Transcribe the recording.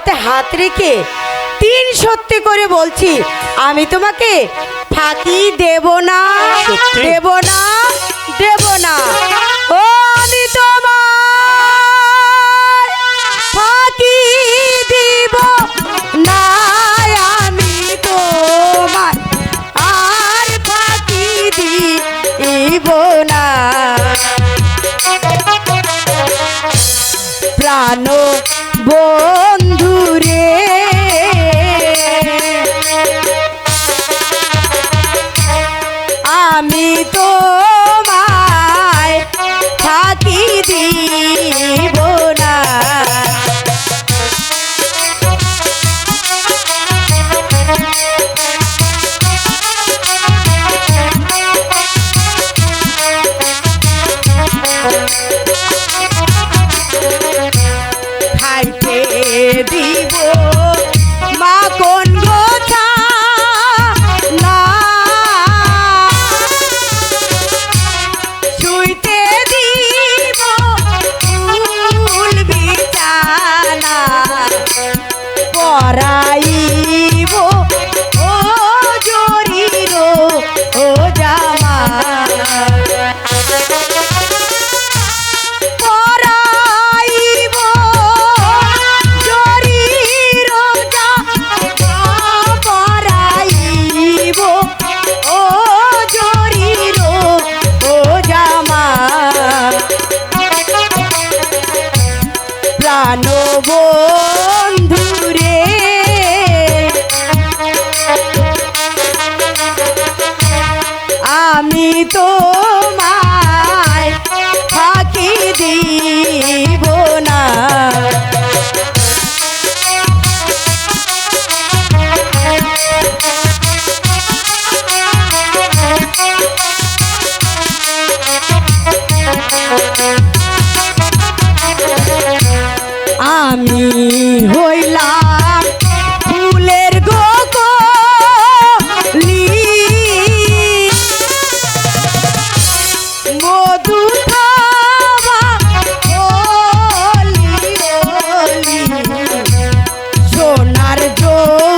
হাতে হাত রেখে তিন সত্যি করে বলছি আমি তোমাকে ফাঁকি দেব না? দেব না দেব না ও আমি তোমার ফাঁকি দিব না আমি তোমার আর ফাঁকি দিব না প্রাণ বন্ধুরে আমি তোমায় ফাঁকি দিব না। খাইতে দিব প্রাণ বন্ধুরে। আমি তোমায় আমি হইলাম ফুলের গোকলি মধু সোনার যৌবন